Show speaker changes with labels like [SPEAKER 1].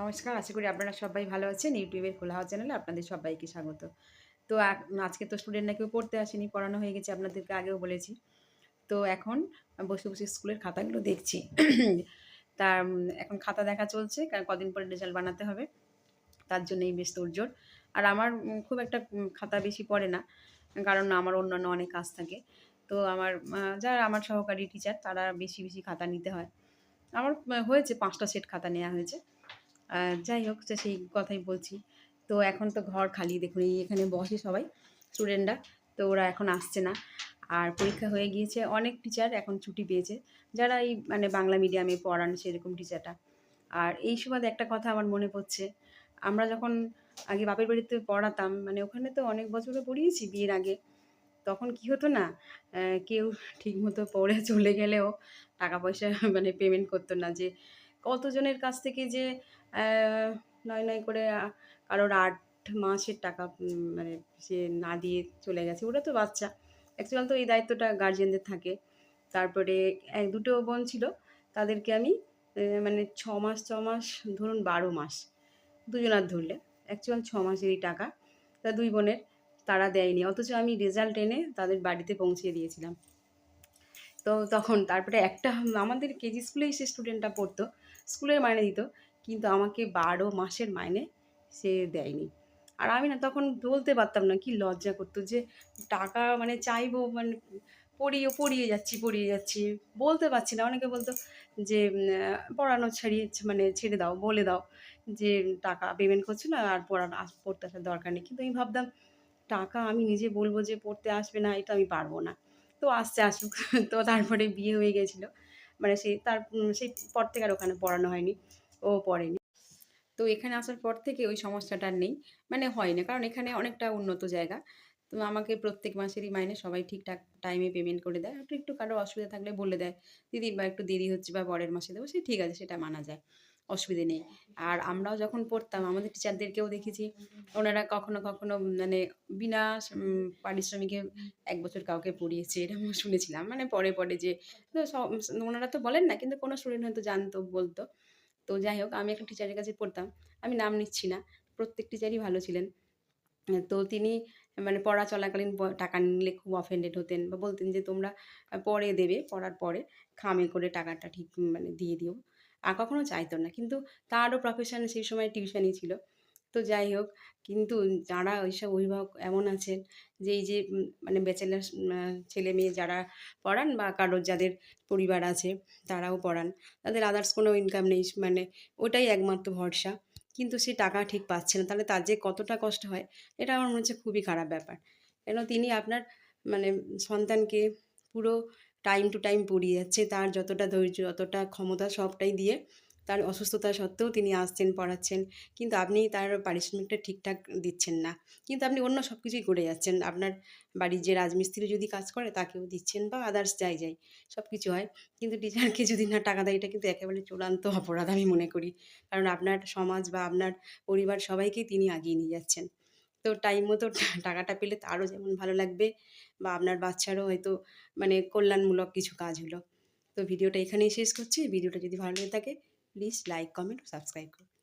[SPEAKER 1] নমস্কার, আশা করি আপনারা সবাই ভালো আছেন। ইউটিউবের খোলা চ্যানেলে আপনাদের সবাইকে স্বাগত। তো আজকে তো স্টুডেন্টরা কেউ পড়তে আসেনি, পড়ানো হয়ে গেছে, আপনাদেরকে আগেও বলেছি। তো এখন বসে বসে স্কুলের খাতাগুলো দেখছি। তার এখন খাতা দেখা চলছে, কারণ কদিন পরে রেজাল্ট বানাতে হবে। তার জন্যই বেশ তোড়জোড়। আর আমার খুব একটা খাতা বেশি পড়ে না, কারণ আমার অন্যান্য অনেক কাজ থাকে। তো আমার যারা আমার সহকারী টিচার তারা বেশি বেশি খাতা নিতে হয়। আমার হয়েছে পাঁচটা সেট খাতা নেওয়া হয়েছে। যাই হোক সেই কথাই বলছি। তো এখন তো ঘর খালি, দেখুন, এই এখানে বসে সবাই স্টুডেন্টরা তো ওরা এখন আসছে না। আর পরীক্ষা হয়ে গিয়েছে, অনেক টিচার এখন ছুটি পেয়েছে। যারা এই মানে বাংলা মিডিয়ামে পড়ান, সেরকম টিচারটা আর এই সুবাদে একটা কথা আমার মনে পড়ছে। আমরা যখন আগে বাপের বাড়িতে পড়াতাম মানে ওখানে তো অনেক বছরে পড়িয়েছি বিয়ের আগে। তখন কি হতো না কেউ ঠিকমতো পড়ে চলে গেলেও টাকা পয়সা মানে পেমেন্ট করতো না যে কতজনের কাছ থেকে যে নয় নয় করে কারোর আট মাসের টাকা মানে সে না দিয়ে চলে গেছে, ওরা তো বাচ্চা। অ্যাকচুয়াল তো এই দায়িত্বটা গার্জিয়ানদের থাকে। তারপরে এক, দুটো বোন ছিল, তাদেরকে আমি মানে ছ মাস ছ মাস, ধরুন বারো মাস, দুজনার ধরলে অ্যাকচুয়াল ছ মাসের এই টাকা। তা দুই বোনের, তারা দেয়নি, অথচ আমি রেজাল্ট এনে তাদের বাড়িতে পৌঁছে দিয়েছিলাম। তো তখন তারপরে একটা আমাদের কেজি স্কুলেই সে স্টুডেন্টটা পড়তো, স্কুলের মাইনে দিত, কিন্তু আমাকে বারো মাসের মাইনে সে দেয়নি। আর আমি না তখন বলতে পারতাম না, কি লজ্জা করতো যে টাকা মানে চাইব মানে পড়িয়ে পড়িয়ে যাচ্ছি পড়িয়ে যাচ্ছি। বলতে পারছি না, অনেকে বলতো যে পড়ানো ছাড়িয়ে মানে ছেড়ে দাও, বলে দাও যে টাকা পেমেন্ট করছ না, আর পড়ানো পড়তে আসার দরকার নেই। কিন্তু আমি ভাবতাম, টাকা আমি নিজে বলব যে পড়তে আসবে না, এটা আমি পারব না। তো আসছে আসুক তো তারপরে বিয়ে হয়ে গেছিল। মানে সেই তার সেই পর থেকে আর ওখানে পড়ানো হয়নি, ও পড়েনি। তো এখানে আসার পর থেকে ওই সমস্যাটা আর নেই মানে হয় না কারণ এখানে অনেকটা উন্নত জায়গা। তো আমাকে প্রত্যেক মাসেরই মাইনে সবাই ঠিকঠাক টাইমে পেমেন্ট করে দেয়। একটু একটু কারও অসুবিধা থাকলে বলে দেয়, দিদি বা একটু দেরি হচ্ছে বা পরের মাসে দেবো। সে ঠিক আছে, সেটা মানা যায়। অসুবিধে নেই। আর আমরাও যখন পড়তাম, আমাদের টিচারদেরকেও দেখেছি, ওনারা কখনো কখনো মানে বিনা পারিশ্রমিকে এক বছর কাউকে পড়িয়েছে এরকম শুনেছিলাম। মানে পরে পরে যে ওনারা তো বলেন না, কিন্তু কোনো স্টুডেন্ট হয়তো জানতো, বলতো। তো যাই হোক, আমি একটা টিচারের কাছে পড়তাম, আমি নাম নিচ্ছি না, প্রত্যেক টিচারই ভালো ছিলেন। তো তিনি মানে পড়া চলাকালীন টাকা নিলে খুব অফেন্ডেড হতেন বা বলতেন যে, তোমরা পরে দেবে, পড়ার পরে খামে করে টাকাটা ঠিক মানে দিয়ে দিও। আর কখনো চাইতো না। কিন্তু তারও প্রফেশন সেই সময় টিউশনই ছিল। তো যাই হোক, কিন্তু যারা ওইসব অভিভাবক এমন আছেন যে এই যে মানে ব্যাচেলার ছেলে মেয়ে যারা পড়ান বা কারোর যাদের পরিবার আছে তারাও পড়ান, তাদের আদার্স কোনো ইনকাম নেই। মানে ওটাই একমাত্র ভরসা। কিন্তু সে টাকা ঠিক পাচ্ছে না। তাহলে তার যে কতটা কষ্ট হয় এটা আমার মনে হচ্ছে খুবই খারাপ ব্যাপার। কেন তিনি আপনার মানে সন্তানকে পুরো টাইম টু টাইম পড়িয়ে যাচ্ছে। তার যতটা ধৈর্য, যতটা ক্ষমতা সবটাই দিয়ে তার অসুস্থতা সত্ত্বেও তিনি আসছেন, পড়াচ্ছেন। কিন্তু আপনি তার পারিশ্রমিকটা ঠিকঠাক দিচ্ছেন না। কিন্তু আপনি অন্য সব কিছুই করে যাচ্ছেন। আপনার বাড়ির যে রাজমিস্ত্রি যদি কাজ করে, তাকেও দিচ্ছেন বা আদার্স যাই যাই সব কিছু হয়। কিন্তু টিচারকে যদি না টাকা দেয়, এটা কিন্তু একেবারে চূড়ান্ত অপরাধ আমি মনে করি। কারণ আপনার সমাজ বা আপনার পরিবার সবাইকেই তিনি আগিয়ে নিয়ে যাচ্ছেন। তো টাইম মতো টাকাটা পেলে তারও যেমন ভালো লাগবে। বা আপনার বাচ্চারও হয়তো মানে কল্যাণমূলক কিছু কাজ হলো। তো ভিডিওটা এখানেই শেষ করছি। ভিডিওটা যদি ভালো লেগে থাকে প্লিজ লাইক কমেন্ট সাবস্ক্রাইব করুন।